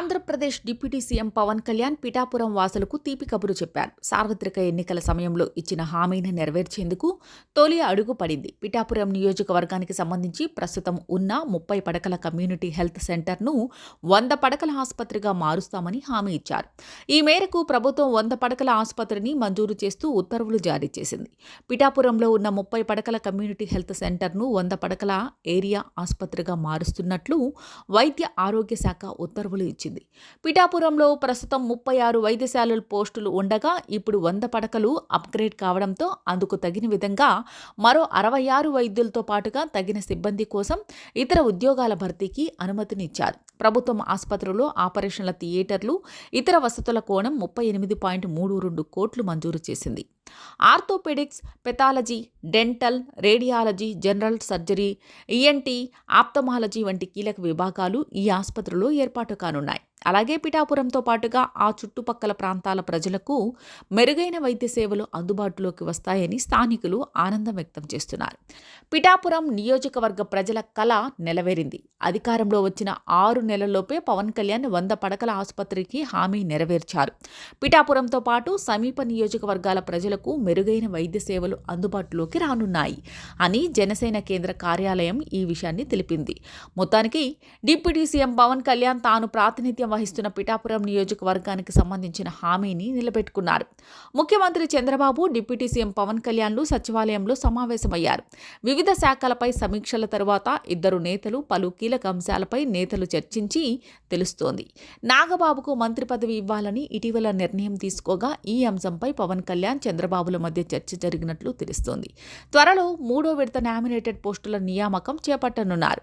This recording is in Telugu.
ఆంధ్రప్రదేశ్ డిప్యూటీ సీఎం పవన్ కళ్యాణ్ పిఠాపురం వాసులకు తీపి కబురు చెప్పారు. సార్వత్రిక ఎన్నికల సమయంలో ఇచ్చిన హామీని నెరవేర్చేందుకు తొలి అడుగు పడింది. పిఠాపురం నియోజకవర్గానికి సంబంధించి ప్రస్తుతం ఉన్న ముప్పై పడకల కమ్యూనిటీ హెల్త్ సెంటర్ను వంద పడకల ఆసుపత్రిగా మారుస్తామని హామీ ఇచ్చారు. ఈ మేరకు ప్రభుత్వం వంద పడకల ఆసుపత్రిని మంజూరు చేస్తూ ఉత్తర్వులు జారీ చేసింది. పిఠాపురంలో ఉన్న ముప్పై పడకల కమ్యూనిటీ హెల్త్ సెంటర్ను వంద పడకల ఏరియా ఆసుపత్రిగా మారుస్తున్నట్లు వైద్య ఆరోగ్య శాఖ ఉత్తర్వులు ఇచ్చింది. పిఠాపురంలో ప్రస్తుతం ముప్పై ఆరు వైద్యశాలల పోస్టులు ఉండగా ఇప్పుడు వంద పడకలు అప్గ్రేడ్ కావడంతో అందుకు తగిన విధంగా మరో అరవై ఆరు వైద్యులతో పాటుగా తగిన సిబ్బంది కోసం ఇతర ఉద్యోగాల భర్తీకి అనుమతినిచ్చారు. ప్రభుత్వం ఆసుపత్రులు ఆపరేషన్ల థియేటర్లు ఇతర వసతుల కోణం ముప్పై ఎనిమిది పాయింట్ మూడు రెండు కోట్లు మంజూరు చేసింది. Orthopaedics pathology dental radiology general surgery ENT ophthalmology వంటి కీలక విభాగాలు ఈ ఆసుపత్రిలో ఏర్పాటు కానున్నాయి. అలాగే పిఠాపురంతో పాటుగా ఆ చుట్టుపక్కల ప్రాంతాల ప్రజలకు మెరుగైన వైద్య సేవలు అందుబాటులోకి వస్తాయని స్థానికులు ఆనందం వ్యక్తం చేస్తున్నారు. పిఠాపురం నియోజకవర్గ ప్రజల కళ నెలవేరింది. అధికారంలో వచ్చిన ఆరు నెలల్లోపే పవన్ కళ్యాణ్ వంద పడకల ఆసుపత్రికి హామీ నెరవేర్చారు. పిఠాపురంతో పాటు సమీప నియోజకవర్గాల ప్రజలకు మెరుగైన వైద్య సేవలు అందుబాటులోకి రానున్నాయి అని జనసేన కేంద్ర కార్యాలయం ఈ విషయాన్ని తెలిపింది. మొత్తానికి డిప్యూటీ సీఎం పవన్ కళ్యాణ్ తాను ప్రాతినిధ్యం వహిస్తున్న పిఠాపురం నియోజకవర్గానికి సంబంధించిన హామీని నిలబెట్టుకున్నారు. ముఖ్యమంత్రి చంద్రబాబు డిప్యూటీ సీఎం పవన్ కళ్యాణ్లు సచివాలయంలో సమావేశమయ్యారు. వివిధ శాఖలపై సమీక్షల తరువాత ఇద్దరు నేతలు పలు కీలక అంశాలపై నేతలు చర్చించి తెలుస్తోంది. నాగబాబుకు మంత్రి పదవి ఇవ్వాలని ఇటీవల నిర్ణయం తీసుకోగా ఈ అంశంపై పవన్ కళ్యాణ్ చంద్రబాబుల మధ్య చర్చ జరిగినట్లు తెలుస్తోంది. త్వరలో మూడో విడత నామినేటెడ్ పోస్టుల నియామకం చేపట్టనున్నారు.